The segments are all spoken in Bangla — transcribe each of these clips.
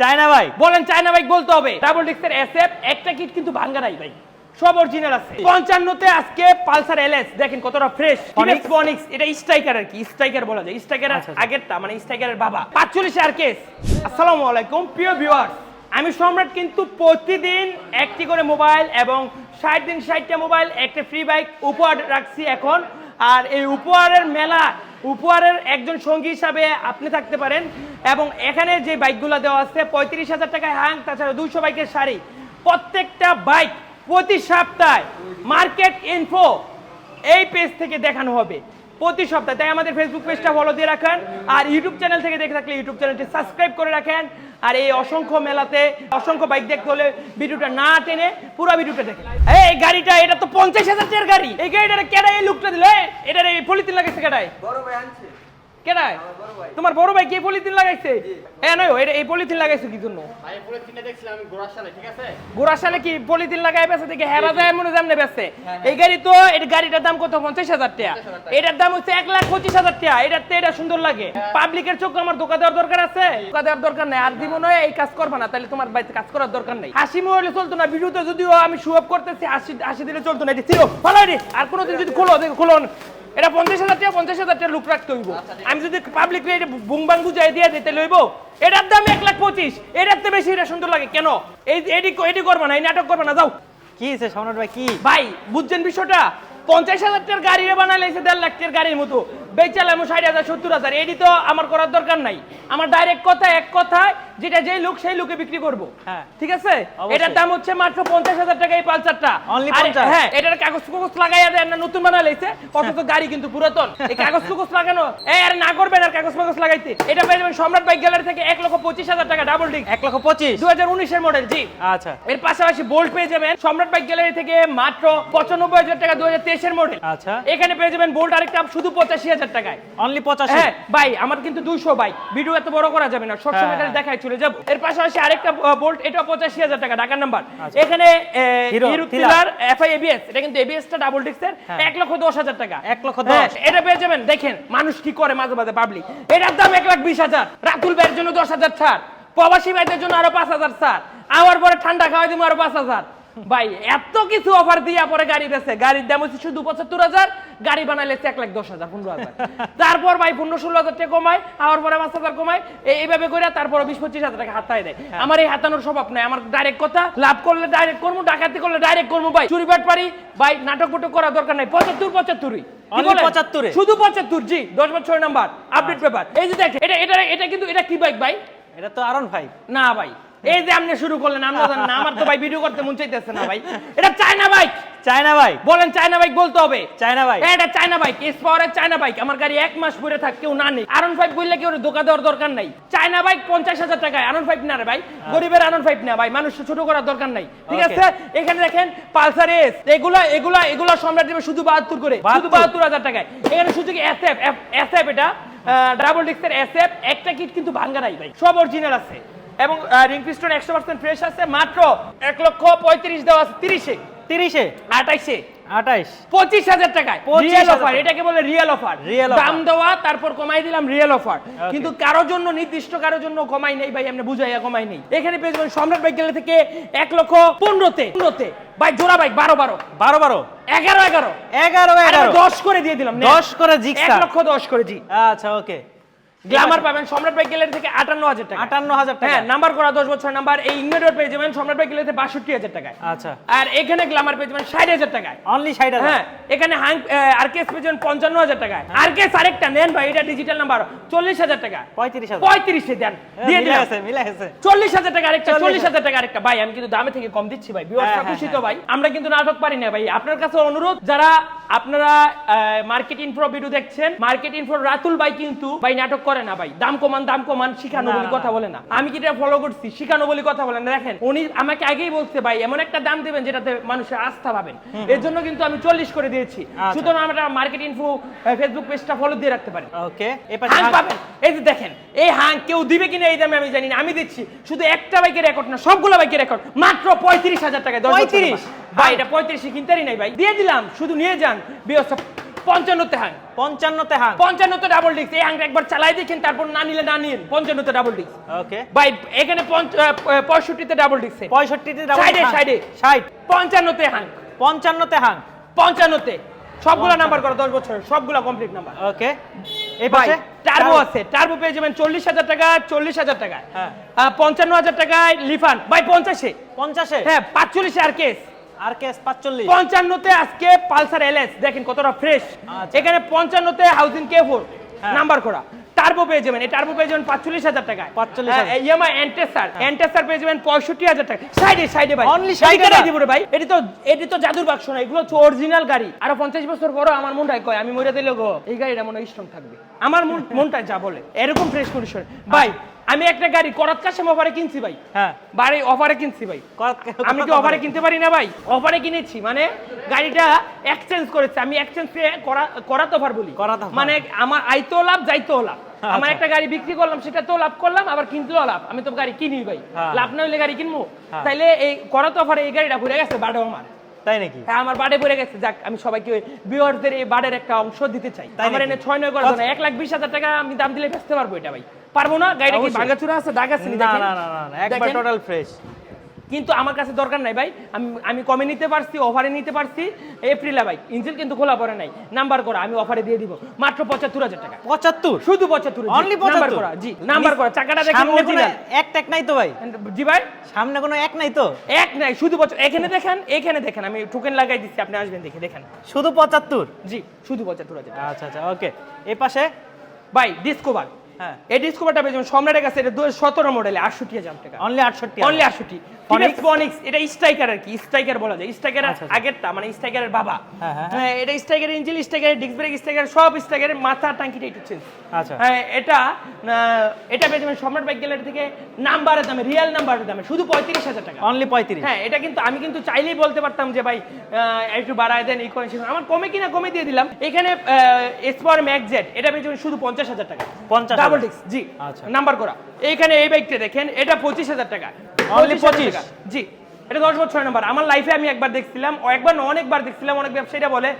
চায়না ভাই বলেন চায়না বাইক বলতে হবে। ডাবল ডিস্কের এসএফ একটা কিট কিন্তু ভাঙ্গা নাই ভাই। সব অরিজিনাল আছে। পঞ্চান্নতে আজকে পালসার এলএস দেখেন কতটা ফ্রেশ? ফনিক্স এটা স্ট্রাইকার আর কি স্ট্রাইকার বলা যায়। স্ট্রাইকারের আচ্ছা, আচ্ছা। আগেরটা মানে স্ট্রাইকারের বাবা। পাঁচচল্লিশ আর কেস আসসালামু আলাইকুম প্রিয় ভিউয়ার্স আমি সম্রাট কিন্তু প্রতিদিন একটি করে মোবাইল এবং ষাট দিন ষাটটা মোবাইল একটা ফ্রি বাইক উপহার রাখছি এখন। আর এই উপহারের মেলা উপহারের একজন সঙ্গী হিসাবে আপনি থাকতে পারেন এবং এখানে যে বাইকগুলো দেওয়া আছে, পঁয়ত্রিশ হাজার টাকায় হাং তাছাড়া দুশো বাইকের শাড়ি। প্রত্যেকটা বাইক প্রতি সপ্তাহে মার্কেট ইনফো এই পেজ থেকে দেখানো হবে। প্রতি সপ্তাহে। তাই আমাদের ফেসবুক পেজটা ফলো দিয়ে রাখেন, আর ইউটিউব চ্যানেল থেকে দেখে থাকলে ইউটিউব চ্যানেলটি সাবস্ক্রাইব করে রাখেন। আর এই অসংখ্য মেলাতে, অসংখ্য বাইক দেখতে হলে ভিডিওটা না টেনে পুরো ভিডিওটা দেখেন এই গাড়িটা, এটা তো পঞ্চাশ হাজার টাকার গাড়ি। এই গাড়িটা এই লুকটা দিলে? এটার এই পলিথিন লাগাইছে কেডাই? বড় ভাই আনছে। কেডাই তোমার বড় ভাই কি পলিথিন লাগাইছে? হ্যাঁ নয় এটা এই পলিথিন লাগাইছে কি জন্য? ভাই দেখছিলাম আমি গোড়ার সালে ঠিক আছে? গোড়া সালে কি পলিথিন বেছে দেখে হেরা যায় মনে যেমনে বেছে এই গাড়ি তো এই গাড়িটার দাম কত? পঞ্চাশ হাজার টাকা। এটার দাম হচ্ছে এক লাখ পঁচিশ হাজার টাকা। এটার তো এটা সুন্দর লাগে। পাবলিকের চোখ আমার দোকা দেওয়ার দরকার আছে? দোকা দেওয়ার দরকার নাই। আর দিব নয় এই কাজ করবা না। তাহলে তোমার বাড়িতে কাজ করার দরকার নাই। হাসি মহলে চলতো না। ভিডিওতে যদিও আমি শু আপ করতেছি হাসি হাসি দিলে চলতো না। এটা ছিল ভালো আর কোনোদিন যদি খোলো দেখো খোলো। এটা পঞ্চাশ হাজার টাকা পঞ্চাশ হাজার টাকা লুক রাখতে হইব। আমি যদি পাবলিক রেটে বুংবাং বুঝাই দিয়ে দিতে লইব এটার দাম এক লাখ পঁচিশ এটার তো বেশি এটা সুন্দর লাগে। কেন? এই এটি এটি করবা না এই নাটক করবা না যাও। কি হয়েছে সম্রাট ভাই কি? ভাই বুঝছেন বিষয়টা? পঞ্চাশ হাজার টাকার গাড়ি এসে দেড় লাখ টাকার গাড়ির মতো। বেচালাম ষাট হাজার সত্তর হাজার এডি তো আমার করার দরকার নাই। আমার ডাইরেক্ট কথা এক কথায় যেটা যেই লোক সেই লোকে বিক্রি করব। হ্যাঁ। ঠিক আছে? এটার দাম হচ্ছে মাত্র পঞ্চাশ হাজার টাকা এই পালসারটা। Only আর 50? হ্যাঁ এটার কাগজ কুগজ লাগাইয়া দেয় না নতুন এসে অথচ গাড়ি কিন্তু পুরাতন। এই কাগজ কুগজ লাগানো এই আরে না করবেন আর কাগজ ফাগজ লাগাইতে। এটা পেয়ে যাবেন সম্রাট বাইক গ্যালারি থেকে এক লক্ষ পঁচিশ হাজার টাকা ডাবল ডিক এক লক্ষ পঁচিশ? দু হাজার উনিশের মডেল জি। আচ্ছা। এর পাশাপাশি বোল্ট পেয়ে যাবেন সম্রাট বাইক গ্যালারি থেকে মাত্র পঁচানব্বই হাজার টাকা দু হাজার তেইশের মডেল আচ্ছা। এখানে পেয়ে যাবেন বোল্ট আরেকটা শুধু পঁচাশি হাজার। টাকায়। অনলি পঁচাশি। হ্যাঁ ভাই আমার কিন্তু বাইক ভিডিও এত বড় করা যাবে না। হ্যাঁ, হ্যাঁ। দেখায় চলে যাব। এর পাশাপাশি আরেকটা বোল্ট এটা পঁচাশি হাজার টাকা ঢাকার নাম্বার আচ্ছা। এখানে Hero Hero thriller FI ABS এটা কিন্তু এবিএস টা ডাবল হ্যাঁ। এক লক্ষ দশ হাজার টাকা। এক লক্ষ দশ। এটা পেয়ে যাবেন দেখেন মানুষ কি করে মাঝে মাঝে পাবলিক এটার দাম এক লাখ বিশ হাজার। রাতুল ভাইয়ের জন্য দশ হাজার ছাড়। প্রবাসী ভাইদের জন্য আরও পাঁচ হাজার ছাড়। আমার পরে ঠান্ডা খাওয়াই দিব আরও পাঁচ হাজার। ভাই এত কিছু অফার দিয়া পরে গাড়ি বেছে গাড়ির দাম হচ্ছে শুধু পঁচাত্তর হাজার গাড়ি বানাইলে এক লাখ দশ হাজার পনেরো হাজার। তারপর ভাই পনেরো ষোলো হাজার টাকা কমায় আবার পরে পাঁচ হাজার কমায় এইভাবে করে তারপর বিশ পঁচিশ হাজার টাকা হাতায় দেয়। আমার এই হাতানোর স্বভাব নাই আমার ডাইরেক্ট কথা লাভ করলে ডাইরেক্ট করব ডাকাতি করলে ডাইরেক্ট করব ভাই। চুরি বাট পারি ভাই নাটক ফুটক করার দরকার নাই। পঁচাত্তর পঁচাত্তরই। কি Only বলেন? 75 এ? শুধু পঁচাত্তর জি দশ বছর নাম্বার আপডেট পেপার এই যে দেখেন এটা এটা এটা কিন্তু এটা কি বাইক ভাই? এটা তো আরন ফাইভ না ভাই। এই যে আপনি শুরু করলেন আমরা জানি না আমার তো ভাই ভিডিও করতে মন চাইতেছে না ভাই। এটা চায়না বাইক চায়না ভাই বলেন চায়না বাইক বলতে হবে। চায়না হ্যাঁ, এটা চায়না বাইক এস পাওয়ারের চায়না বাইক আমার গাড়ি এক মাস পরে থাক কেউ না নেই। আরন ফাইভ বললে কেউ দোকা দেওয়ার দরকার নাই? চায়না বাইক পঞ্চাশ হাজার টাকায়। আরন ফাইভ না রে ভাই গরিবের আরন ফাইভ না ভাই মানুষ ছোট করার দরকার নাই। ঠিক আছে? এখানে দেখেন পালসার এস। এগুলা এগুলা এগুলা সম্রাট দেবে শুধু বাহাত্তর করে। শুধু 72 বাহাত্তর হাজার টাকায়। এখানে সুযোগ এস এফ এস এফ এটা? ডাবল ডিস্কের এস এফ একটা কিট কিন্তু ভাঙ্গা নাই ভাই। সব অরিজিনাল আছে। এবং রিং পিস্টন একশো পার্সেন্ট ফ্রেশ আছে মাত্র এক লক্ষ পঁয়ত্রিশ দেওয়া আছে তিরিশে। তিরিশে? আঠাইশে আঠাইশ পঁচিশ হাজার টাকায়। রিয়েল অফার এটাকে বলে রিয়েল অফার Real দাম দেওয়া তারপর কমাই দিলাম রিয়েল অফার কিন্তু কারোর জন্য নির্দিষ্ট কারোর জন্য কমাই নেই ভাই আমরা বুঝাইয়া কমাই নেই। এখানে পেয়ে যাবেন সম্রাট বাইক গেলে থেকে এক লক্ষ পনেরোতে। পনেরোতে। ভাই জোড়া বাইক বারো বারো। বারো বারো? এগারো এগারো। এগারো এগারো। দশ করে দিয়ে দিলাম দশ করে এক লক্ষ দশ করে জি। আচ্ছা ওকে। গ্ল্যামার পাবেন সম্রাট বাইক গ্যালারি থেকে আটান্ন হাজার টাকা আটান্ন হাজার টাকা হ্যাঁ নাম্বার করা দশ বছর নাম্বার এই ইগনোর পেয়ে যাবেন সম্রাট বাইক গ্যালারিতে বাষট্টি হাজার টাকায়। আচ্ছা। আর এখানে গ্ল্যামার পেয়ে যাবেন ষাট হাজার টাকায়। অনলি ষাট হ্যাঁ এখানে হাং আরকেএস পেয়েছেন পঞ্চান্ন হাজার টাকায়। আরকেএস আরেকটা নেন ভাই এটা ডিজিটাল নাম্বার চল্লিশ হাজার টাকা। পঁয়ত্রিশ হাজার। পঁয়ত্রিশে দেন দিয়ে মিলে দিলাম। আছে মিলে আছে। চল্লিশ হাজার টাকা আরেকটা চল্লিশ হাজার। টাকা আরেকটা। ভাই আমি কিন্তু দামে থেকে কম দিচ্ছি ভাই বিওয়ার্সরা হ্যাঁ, খুশি হ্যাঁ, তো ভাই। আমরা কিন্তু নাটক পারি না ভাই। আপনার কাছে অনুরোধ যারা আপনারা মার্কেট ইনফো ভিডিও দেখছেন? মার্কেট ইনফো রাতুল ভাই কিন্তু ভাই নাটক করে না ভাই। দাম কমান দাম কমান শিখানো বলি কথা বলে না। আমি কি এটা ফলো করছি? শিখানো বলি কথা বলে না। দেখেন উনি আমাকে আগেই বলছে ভাই এমন একটা দাম দেবেন যেটাতে মানুষের আস্থা পাবেন। এর জন্য কিন্তু আমি চল্লিশ করে দিয়েছি। আচ্ছা। সুতরাং আমরা মার্কেট ইনফো ফেসবুক পেজটা ফলো দিয়ে রাখতে পারি। ওকে পাবেন। এই যে দেখেন এই হাং কেউ দিবে কিনা এই দামে আমি জানি না। আমি দিচ্ছি। শুধু একটা বাইকের রেকর্ড না সবগুলো বাইকের রেকর্ড মাত্র পঁয়ত্রিশ হাজার টাকায় দশ বছরের 35? মাল। ভাই এটা পঁয়ত্রিশে কিনতেই নাই ভাই। দিয়ে দিলাম শুধু নিয়ে যান। ব্যবস্থা পঞ্চান্নতে হ্যাং পঞ্চান্নতে হাং পঞ্চান্নতে ডাবল ডিস্ক এই হ্যাংটা একবার চালাই দেখেন তারপর না নিলে না নিন পঞ্চান্নতে ডাবল ডিস্ক ওকে ভাই এখানে পঁয়ষট্টিতে ডাবল ডিস্ক পঁয়ষট্টিতে সাইডে সাইডে। ষাট পঞ্চান্নতে হ্যাং পঞ্চান্নতে হাং পঞ্চান্নতে। সবগুলা নাম্বার করো দশ বছর সবগুলা কমপ্লিট নাম্বার ওকে এই পাশে? টার্বো আছে। টার্বো পেয়ে যাবেন চল্লিশ হাজার টাকা চল্লিশ হাজার টাকায়। হ্যাঁ। পঞ্চান্ন হাজার টাকায় লিফান। ভাই পঞ্চাশে। পঞ্চাশে? হ্যাঁ পাঁচচল্লিশে আর কেস। আর কেস পাঁচচল্লিশ। পঞ্চান্নতে আজকে পালসার এলএস। দেখেন কতটা ফ্রেশ আচ্ছা। হাউজিং হ্যাঁ। নাম্বার করা। টার্বো পেয়ে যাবেন। এই টার্বো পেয়ে যাবেন পাঁচচল্লিশ হাজার টাকায়। 45,000 ইএমআই এন্টেসার এন্টেসার পেয়ে যাবেন পঁয়ষট্টি হাজার টাকা সাইডে সাইডে ভাই? দিব রে ভাই। এটি তো এটি তো জাদুর বাক্স না। এগুলো হচ্ছে অরিজিনাল গাড়ি। আরও পঞ্চাশ বছর পরও আমার মনটাই কয় আমি মরে দিলে গো। এই গাড়িটা মনে হয় স্ট্রং থাকবে। আমার মন মনটা যা বলে। এরকম ফ্রেশ কন্ডিশন ভাই আমি একটা গাড়ি করাত কাশেম অফারে কিনছি ভাই। হ্যাঁ। বাড়ি অফারে কিনছি ভাই। আমি কি অফারে কিনতে পারি না ভাই? অফারে কিনেছি মানে গাড়িটা এক্সচেঞ্জ করেছে। আমি এক্সচেঞ্জ করাত অফার বলি। করাত মানে আমার আইতেও লাভ যাইতেও লাভ। আমার আচ্ছা। একটা গাড়ি বিক্রি করলাম সেটা তো লাভ করলাম আবার কিনতেও লাভ। আমি তো গাড়ি কিনি ভাই। হ্যাঁ। লাভ না হইলে গাড়ি কিনবো? হ্যাঁ। তাইলে এই করাত অফারে এই গাড়িটা ঘুরে গেছে বাড়েও আমার। তাই নাকি? হ্যাঁ আমার বাড়ে পড়ে গেছে। যাক আমি সবাইকে বিওয়ারদের এই বাড়ের একটা অংশ দিতে চাই। আমার এনে ছয় নয় করে এক লাখ বিশ হাজার টাকা আমি দাম দিলে বেচতে পারব এটা ভাই। পারব না গাড়িটা কি। ভাঙাচুরা আছে দাগ আছে না? না না একবার টোটাল ফ্রেশ কিন্তু আমার কাছে দরকার নাই ভাই। আমি আমি কমে নিতে পারছি অফারে নিতে পারছি। এপ্রিলে ভাই ইঞ্জিন কিন্তু খোলা পড়ে নাই। নাম্বার করা আমি অফারে দিয়ে দিব। মাত্র পঁচাত্তর হাজার টাকা। পঁচাত্তর? শুধু পঁচাত্তর অনলি নাম্বার পঁচাত্তর? করা জি নাম্বার করা। চাকাটা দেখেন সামনে কোনো এক ট্যাক নাই তো ভাই? জি ভাই। সামনে কোনো এক নাই তো? এক নাই শুধু বছর এখানে দেখেন এখানে দেখেন আমি টোকেন লাগাই দিচ্ছি আপনি আসবেন দেখে দেখেন। শুধু পঁচাত্তর? জি শুধু পঁচাত্তর হাজার আচ্ছা আচ্ছা ওকে। এই পাশে? ভাই ডিসকোভার হ্যাঁ। এই ডিসকোভারটা পেয়েছেন সম্রাটের কাছে এটা দু সতেরো মডেলে আটষট্টি হাজার টাকা। অনলি আটষট্টি অনলি আটষট্টি? ফনিক্স এটা স্ট্রাইকার আর কি। স্ট্রাইকার বলা যায়। স্ট্রাইকারের আচ্ছা, আচ্ছা। আগেরটা মানে স্ট্রাইকারের বাবা। হ্যাঁ, হ্যাঁ, এটা স্ট্রাইকারের ইঞ্জিন স্ট্রাইকারের ডিস্ক ব্রেক স্ট্রাইকার সব স্ট্রাইকারের মাথা টাঙ্কিটা একটু চেঞ্জ আচ্ছা। হ্যাঁ এটা এটা পেয়ে যাবেন সম্রাট বাইক গ্যালারি থেকে নাম্বারের দামে রিয়েল নাম্বারের দামে শুধু পঁয়ত্রিশ হাজার টাকা। অনলি পঁয়ত্রিশ। হ্যাঁ এটা কিন্তু আমি কিন্তু চাইলেই বলতে পারতাম যে ভাই একটু বাড়ায় দেন এই করেন আমার কমে কিনা কমে দিয়ে দিলাম। এখানে এসপার ম্যাক জেড এটা পেয়ে যাবেন শুধু পঞ্চাশ হাজার টাকা। 50,000 ডাবল ডিস্ক জি। আচ্ছা। নাম্বার করা। এইখানে এই বাইকটা দেখেন এটা পঁচিশ হাজার টাকা। অনলি পঁচিশ জি। এটা দশ বছর নাম্বার আমার লাইফে আমি একবার দেখছিলাম একবার না অনেকবার দেখছিলাম অনেক ব্যবসায়ীরা বলে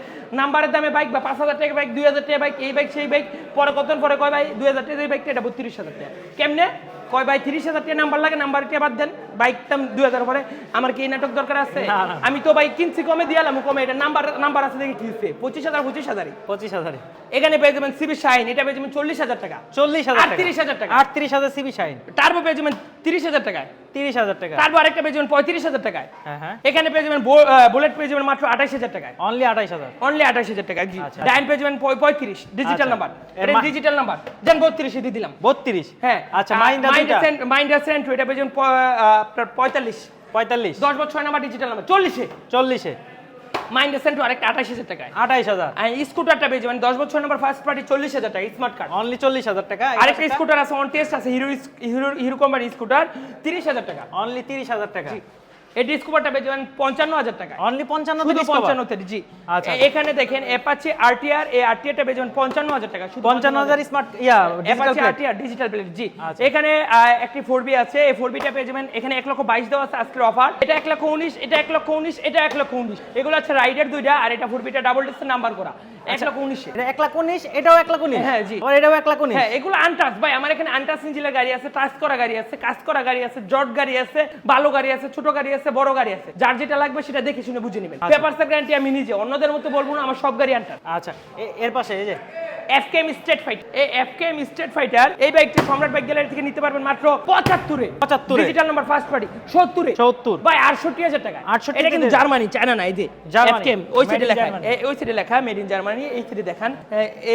নাম্বারের দামে বাইক বা পাঁচ হাজার টাকা বাইক দুই হাজার টাকা বাইক এই বাইক সেই বাইক পরে কতদিন পরে কয় ভাই? দুই হাজার টাকা এই বাইকটা এটা বত্রিশ হাজার টাকা। কেমনে? কয় ভাই তিরিশ হাজার টাকা নাম্বার লাগে নাম্বার টাকা বাদ দেন। বাইকটা দুই হাজার পরে আমার কি এই নাটক দরকার আছে। আমি তো বাইক কিনছি কমে দিয়ালাম কমে। এটা নাম্বার নাম্বার আছে দেখে কিনছে পঁচিশ হাজার পঁচিশ হাজারই। পঁচিশ হাজারে এখানে পেয়ে যাবেন সিবি শাইন এটা পেয়ে যাবেন চল্লিশ হাজার টাকা। চল্লিশ হাজার আটত্রিশ হাজার টাকা। আটত্রিশ হাজার সিবি শাইন টার্বো পেয়ে যাবেন তিরিশ হাজার টাকায়। তিরিশ হাজার টাকা। টার্বো আরেকটা পেয়ে যাবেন পঁয়ত্রিশ হাজার টাকায়। হ্যাঁ হ্যাঁ। এখানে পেয়ে যাবেন বুলেট পেয়ে যাবেন মাত্র আঠাইশ হাজার টাকায়। অনলি আঠাইশ হাজার। অনলি আঠাশ হাজার টাকা জি। আচ্ছা। ডাইন পেয়ে পঁয়ত্রিশ ডিজিটাল আচ্ছা। নাম্বার এটা ডিজিটাল নাম্বার দেন বত্রিশে দিয়ে দিলাম। বত্রিশ? হ্যাঁ। আচ্ছা মাইন্ডা দুইটা? মাইন্ডার সেন্ট এটা পেয়ে আপনার পঁয়তাল্লিশ। পঁয়তাল্লিশ। দশ বছর ছয় নাম্বার ডিজিটাল নাম্বার চল্লিশে। চল্লিশে। মাইন্ডার সেন্ট আরেকটা আঠাশ হাজার টাকায়। আঠাইশ হাজার। স্কুটারটা পেয়ে যাবেন দশ বছর নাম্বার ফার্স্ট পার্টি চল্লিশ হাজার টাকা স্মার্ট কার্ড অনলি চল্লিশ হাজার টাকা আরেকটা স্কুটার আছে অন টেস্ট আছে Hero Hero Hero company scooter তিরিশ হাজার টাকা। অনলি তিরিশ হাজার টাকা। এই ডিসকভারটা পেয়ে যাবেন পঞ্চান্ন হাজার টাকা অনলি পঞ্চান্ন শুধু পঞ্চান্নতে জি। আচ্ছা। এখানে দেখেন অ্যাপাচি আরটিআর এই আরটিআরটা পেয়ে যাবেন পঞ্চান্ন হাজার টাকা শুধু পঞ্চান্ন হাজার স্মার্ট ইয়া অ্যাপাচি আরটিআর ডিজিটাল প্লেট জি। আচ্ছা। এখানে একটি ফোর বি আছে এই ফোর বিটা পেয়ে যাবেন। এখানে এক লক্ষ বাইশ দেওয়া আছে আজকের অফার এটা এক লক্ষ উনিশ এটা এক লক্ষ উনিশ এটা এক লক্ষ উনিশ। এগুলো আছে রাইডার দুইটা আর এটা ফোর বিটা ডাবল ডিস্ক নাম্বার করা। এক উনিশে। এক লাখ উনিশ এটাও এক লাখ উনিশ? হ্যাঁ, জি। আর এটাও এক লাখ উনিশ? হ্যাঁ এগুলো আনটাচ ভাই। আমার এখানে আনটাচ গাড়ি আছে টাচ করা গাড়ি আছে কাজ করা গাড়ি আছে জট গাড়ি আছে ভালো গাড়ি আছে ছোট গাড়ি আছে বড় গাড়ি আছে। যার যেটা লাগবে সেটা দেখে শুনে বুঝে নেবেন। আচ্ছা। পেপারসের গ্যারান্টি আমি নিজে অন্যদের মতো বলব না আমার সব গাড়ি আনটার আচ্ছা এর পাশে এই যে এফকেএম স্টেট ফাইট এই এফকেএম স্টেট ফাইটার এই বাইকটি সম্রাট বাইক গ্যালারি থেকে নিতে পারবেন মাত্র 75 এ। ডিজিটাল নাম্বার ফার্স্ট পার্টি সত্তরে। 70 ভাই আটষট্টি হাজার টাকা। 68 এটা কিন্তু জার্মানি চায়না না এই যে এফকেএম ওই সাইডে লেখা। ওই সাইডে লেখা মেড ইন জার্মানি এই সাইডে দেখান।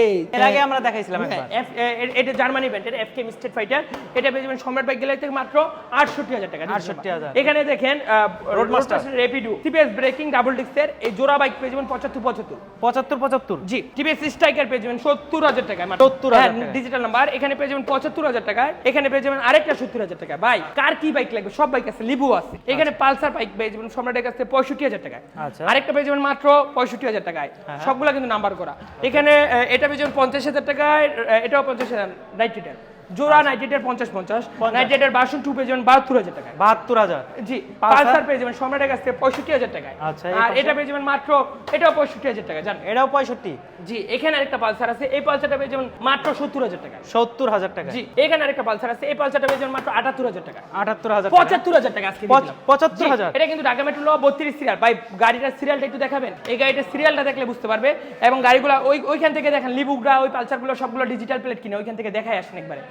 এই এর আগে আমরা দেখাইছিলাম হ্যাঁ, একবার এ- এ- এটা জার্মানি ব্র্যান্ড এটা এফকেএম স্টেট ফাইটার এটা পেয়ে যাবেন সম্রাট বাইক গ্যালারি থেকে মাত্র আটষট্টি হাজার টাকা। 68,000 এখানে দেখেন Roadmaster। Roadmaster Rapido CPS braking double ডিস্কের এই জোড়া বাইক পেয়ে যাবেন পঁচাত্তর পঁচাত্তর। পঁচাত্তর পঁচাত্তর। জি টিভিএস স্ট্রাইকার পেয়ে যাবেন সত্তর হাজার টাকায় 70,000 টাকায়। ডিজিটাল নাম্বার এখানে পেয়ে যাবেন পঁচাত্তর হাজার টাকায় এখানে পেয়ে যাবেন আরেকটা সত্তর হাজার টাকা ভাই কার কি বাইক লাগবে? সব বাইক আছে লিবু আছে। এখানে পালসার বাইক পেয়ে যাবেন সম্রাটের কাছে পঁয়ষট্টি হাজার টাকায়। আচ্ছা। আরেকটা পেয়ে যাবেন মাত্র পঁয়ষট্টি হাজার টাকায়। হ্যাঁ। সবগুলা কিন্তু নাম্বার করা। এখানে এটা পেয়ে যাবেন পঞ্চাশ হাজার টাকায় এটাও পঞ্চাশ হাজার রাইট টেন জোড়া নাইটেডের পঞ্চাশ পঞ্চাশ। নাইটেডের বাসন টু পেয়ে যাবেন বাহাত্তর হাজার টাকায়। বাহাত্তর হাজার? জি পালসার? পেয়ে যাবেন সম্রাটের কাছ থেকে পঁয়ষট্টি হাজার টাকায়। আচ্ছা, আর এটা পেয়ে যাবেন মাত্র এটাও পঁয়ষট্টি হাজার টাকা জান এটাও পঁয়ষট্টি? জি এখানে আরেকটা পালসার আছে এই পালসারটা পেয়ে যাবেন মাত্র সত্তর হাজার টাকা সত্তর হাজার টাকা জি এখানে আরেকটা পালসার আছে এই পালসারটা পেয়ে যাবেন মাত্র আটাত্তর হাজার টাকা আটাত্তর হাজার পঁচাত্তর হাজার টাকা আজকে। পঁচাত্তর হাজার? এটা কিন্তু ঢাকা মেট্রো ল বত্রিশ সিরিয়াল ভাই গাড়িটার সিরিয়ালটা একটু দেখাবেন? এই গাড়িটার সিরিয়ালটা দেখলে বুঝতে পারবে। এবং গাড়িগুলো ওই ওইখান থেকে দেখেন লিবুকরা ওই পালসারগুলো সবগুলো ডিজিটাল প্লেট কিনে ওইখান থেকে দেখায় আসেন একবারে।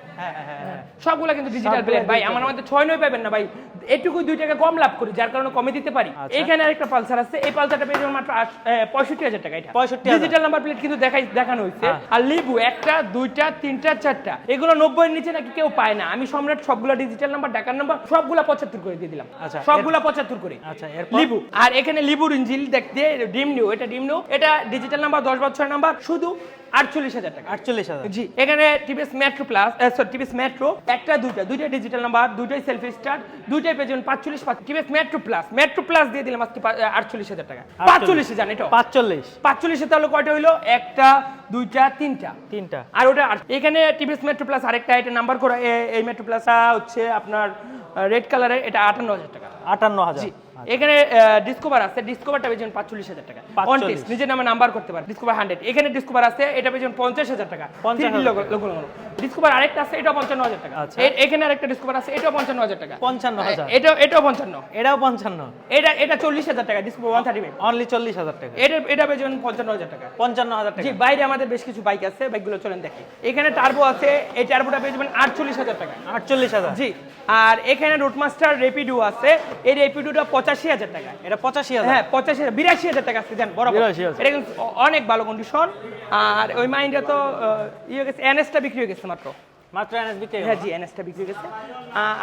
সবগুলো কিন্তু ডিজিটাল প্লেট ভাই আমার মধ্যে ছয় নয় পাবেন না ভাই। দুই টাকা কম লাভ করি যার কারণে কমে দিতে পারি। আচ্ছা। এখানে আরেকটা পালসার আছে এই পালসারটা পেয়ে যাবেন মাত্র পঁয়ষট্টি হাজার টাকা এটা। 65,000 ডিজিটাল নাম্বার প্লেট কিন্তু দেখাই দেখানো হয়েছে। হ্যাঁ। আর লিবু একটা দুইটা তিনটা চারটা এগুলো নব্বই নিচে নাকি কেউ পায় না। আমি সম্রাট সবগুলো ডিজিটাল নাম্বার ডাকার নাম্বার সবগুলা পঁচাত্তর করে দিয়ে দিলাম। আচ্ছা, সবগুলা পঁচাত্তর করে। আচ্ছা লিবু। আর এখানে লিবুর ইঞ্জিল দেখতে ডিম নিউ এটা ডিম নিউ। এটা ডিজিটাল নাম্বার দশ বছর নাম্বার শুধু আটচল্লিশ হাজার টাকা। আটচল্লিশ হাজার। জি। এখানে TVS Metro plus sorry TVS Metro একটা দুইটা দুইটা ডিজিটাল নাম্বার দুইটাই সেলফি স্টার্ট দুইটাই যাবেন পাঁচচল্লিশ TVS Metro plus Metro plus দিয়ে দিলাম আজকে আটচল্লিশ হাজার টাকা। পাঁচচল্লিশে জান এটা পাঁচচল্লিশ। পাঁচচল্লিশে তাহলে কয়টা হইল? একটা দুইটা তিনটা। তিনটা। আর ওটা এখানে টিভিএস মেট্রো প্লাস আরেকটা এটা নাম্বার করা এই মেট্রো প্লাসটা হচ্ছে আপনার রেড কালারের এটা আটান্ন হাজার টাকা। আটান্ন হাজার। এখানে ডিসকভার আছে ডিসকভারটা পেয়েছেন পাঁচচল্লিশ হাজার টাকা। 45 অন টেস্ট নিজের নামে নাম্বার করতে পারে ডিসকভার হান্ড্রেড এখানে ডিসকভার আছে এটা পেয়েছেন পঞ্চাশ হাজার টাকা। 50,000 ডিসকভার আরেকটা আছে এটাও পঞ্চান্ন হাজার টাকা। আচ্ছা। এখানে আরেকটা ডিসকভার আছে এটাও পঞ্চান্ন হাজার টাকা। পঞ্চান্ন হাজার। এটা এটাও পঞ্চান্ন। এটাও পঞ্চান্ন। এটা এটা চল্লিশ হাজার টাকা Discover one thirty five only চল্লিশ হাজার টাকা। এটা এটা পেয়েছেন পঞ্চান্ন হাজার টাকা। পঞ্চান্ন হাজার জি বাইরে আমাদের বেশ কিছু বাইক আছে বাইকগুলো চলেন দেখি। এখানে টার্বো আছে এই টার্বোটা পেয়ে যাবেন আটচল্লিশ হাজার টাকা। আটচল্লিশ হাজার। জি আর এখানে রুটমাস্টার রেপিডো আছে এই রেপিডোটা পঁচাশি হাজার টাকা। এটা পঁচাশি হাজার। হ্যাঁ পঁচাশি হাজার বিরাশি হাজার টাকা আছে দেন বরাবর। এটা কিন্তু অনেক ভালো কন্ডিশন আর ওই মাইন্ডে তো ইয়ে গেছে এনএসটা বিক্রি হয়ে গেছে। মাত্র? মাত্র হ্যাঁ জি এনএসটা বিক্রি গেছে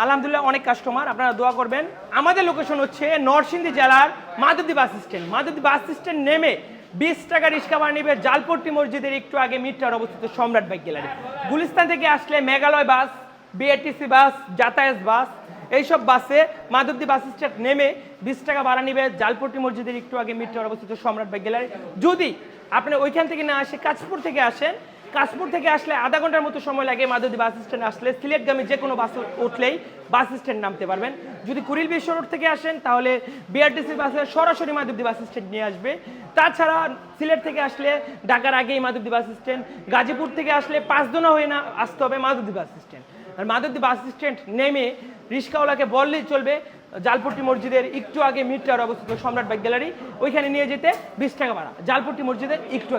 আলহামদুলিল্লাহ অনেক কাস্টমার আপনারা দোয়া করবেন। আমাদের লোকেশন হচ্ছে নরসিংদী জেলার Madhabdi bus stand. Madhabdi bus stand নেমে বিশ টাকা রিক্সা ভাড়া নিবে জালপট্টি মসজিদের একটু আগে মিটটার অবস্থিত সম্রাট বাইক গ্যালারি। গুলিস্তান থেকে আসলে মেঘালয় বাস বিআরটিসি বাস যাতায়াত বাস এইসব বাসে মাধবদী বাস স্ট্যান্ড নেমে বিশ টাকা ভাড়া নিবে জালপট্টি মসজিদের একটু আগে মিটটার অবস্থিত সম্রাট বাইক গ্যালারি। যদি আপনি ওইখান থেকে না আসে কাশপুর থেকে আসেন কাশপুর থেকে আসলে আধা ঘণ্টার মতো সময় লাগে মাধবদী বাস স্ট্যান্ড আসলে। সিলেটগামী যে কোনো বাস উঠলেই বাস স্ট্যান্ড নামতে পারবেন। যদি কুড়িল বিশ্ব রোড থেকে আসেন, তাহলে বিআরটিসি বাসে সরাসরি মাধবদী বাস স্ট্যান্ড নিয়ে আসবে। তাছাড়া সিলেট থেকে আসলে ঢাকার আগেই মাধবদী বাস স্ট্যান্ড, গাজীপুর থেকে আসলে পাঁচদোনা হয়ে না আসতে হবে মাধবদী বাস স্ট্যান্ড। আর মাধবদী বাস স্ট্যান্ড নেমে রিস্কাওয়ালাকে বললেই চলবে, জালপট্টি মসজিদের একটু আগে মিটার অবস্থিত সম্রাট বাইক গ্যালারি, ওইখানে নিয়ে যেতে বিশ টাকা ভাড়া। জালপট্টি মসজিদের একটু